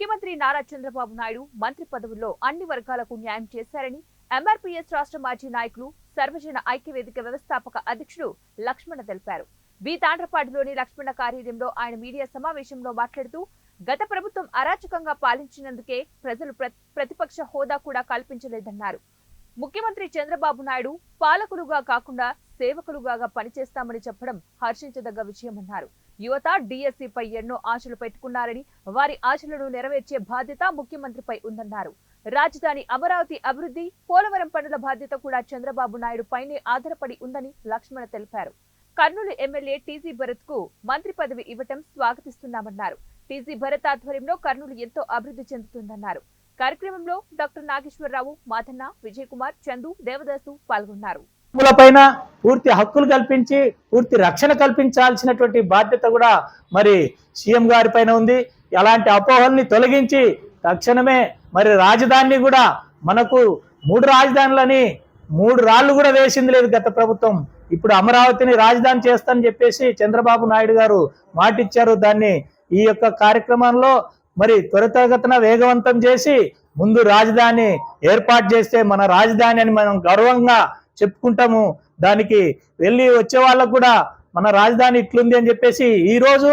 ముఖ్యమంత్రి నారా చంద్రబాబు నాయుడు మంత్రి పదవుల్లో అన్ని వర్గాలకు న్యాయం చేశారని ఎంఆర్పీఎస్ రాష్ట్ర మాజీ నాయకులు సర్వజన ఐక్యవేదిక వ్యవస్థాపక అధ్యక్షుడు లక్ష్మణ తెలిపారు. బీతాండ్రపాటిలోని లక్ష్మణ కార్యాలయంలో ఆయన మీడియా సమావేశంలో మాట్లాడుతూ గత ప్రభుత్వం అరాచకంగా పాలించినందుకే ప్రజలు ప్రతిపక్ష హోదా కూడా కల్పించలేదన్నారు. ముఖ్యమంత్రి చంద్రబాబు నాయుడు పాలకులుగా కాకుండా సేవకులుగా పనిచేస్తామని చెప్పడం హర్షించదగ్గ విషయమన్నారు. యువత డిఎస్సిపై ఎన్నో ఆశలు పెట్టుకున్నారని వారి ఆశలను నెరవేర్చే బాధ్యత ముఖ్యమంత్రిపై ఉందన్నారు. రాజధాని అమరావతి అభివృద్ధి పోలవరం పనుల బాధ్యత కూడా చంద్రబాబు నాయుడు పైనే ఆధారపడి ఉందని లక్ష్మణ తెలిపారు. కర్నూలు ఎమ్మెల్యే టీజీ భరత్కు మంత్రి పదవి ఇవ్వటం స్వాగతిస్తున్నామన్నారు. టీజీ భరత్ ఆధ్వర్యంలో కర్నూలు ఎంతో అభివృద్ధి చెందుతుందన్నారు. కార్యక్రమంలో డాక్టర్ నాగేశ్వరరావు మాధన్న విజయకుమార్ చందు దేవదాసు పాల్గొన్నారు. పైన పూర్తి హక్కులు కల్పించి పూర్తి రక్షణ కల్పించాల్సినటువంటి బాధ్యత కూడా మరి సీఎం గారి పైన ఉంది. ఎలాంటి అపోహల్ని తొలగించి తక్షణమే మరి రాజధానిని కూడా మనకు మూడు రాజధానులని మూడు రాళ్ళు కూడా వేసింది లేదు గత ప్రభుత్వం. ఇప్పుడు అమరావతిని రాజధాని చేస్తానని చెప్పేసి చంద్రబాబు నాయుడు గారు మాటిచ్చారు. దాన్ని ఈ యొక్క కార్యక్రమంలో మరి త్వరితగతన వేగవంతం చేసి ముందు రాజధాని ఏర్పాటు చేస్తే మన రాజధాని అని మనం గర్వంగా చెప్పుకుంటాము. దానికి వెళ్ళి వచ్చే వాళ్ళకు కూడా మన రాజధాని ఇట్లుంది అని చెప్పేసి ఈరోజు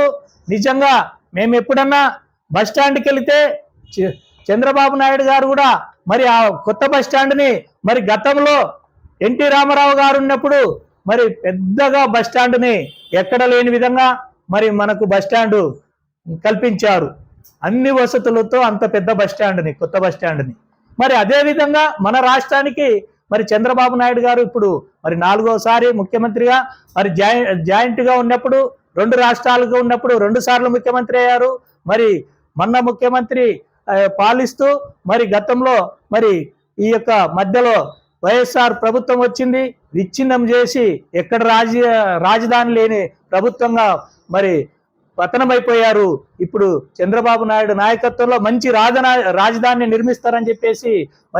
నిజంగా మేము ఎప్పుడన్నా బస్ స్టాండ్కి వెళితే చ- చంద్రబాబు నాయుడు గారు కూడా మరి ఆ కొత్త బస్ స్టాండ్ని మరి గతంలో ఎన్టీ రామారావు గారు ఉన్నప్పుడు మరి పెద్దగా బస్ స్టాండ్ని ఎక్కడ లేని విధంగా మరి మనకు బస్ స్టాండ్ కల్పించారు. అన్ని వసతులతో అంత పెద్ద బస్ స్టాండ్ని కొత్త బస్ స్టాండ్ని. మరి అదే విధంగా మన రాష్ట్రానికి మరి చంద్రబాబు నాయుడు గారు ఇప్పుడు మరి నాలుగోసారి ముఖ్యమంత్రిగా మరి జాయి జాయింట్గా ఉన్నప్పుడు రెండు రాష్ట్రాలుగా ఉన్నప్పుడు రెండు సార్లు ముఖ్యమంత్రి అయ్యారు. మరి మొన్న ముఖ్యమంత్రి పాలిస్తూ మరి గతంలో మరి ఈ యొక్క మధ్యలో వైఎస్ఆర్ ప్రభుత్వం వచ్చింది. విచ్ఛిన్నం చేసి ఎక్కడ రాజ రాజధాని లేని ప్రభుత్వంగా మరి పతనమైపోయారు. ఇప్పుడు చంద్రబాబు నాయుడు నాయకత్వంలో మంచి రాజధాని రాజధానిని నిర్మిస్తారని చెప్పేసి మరి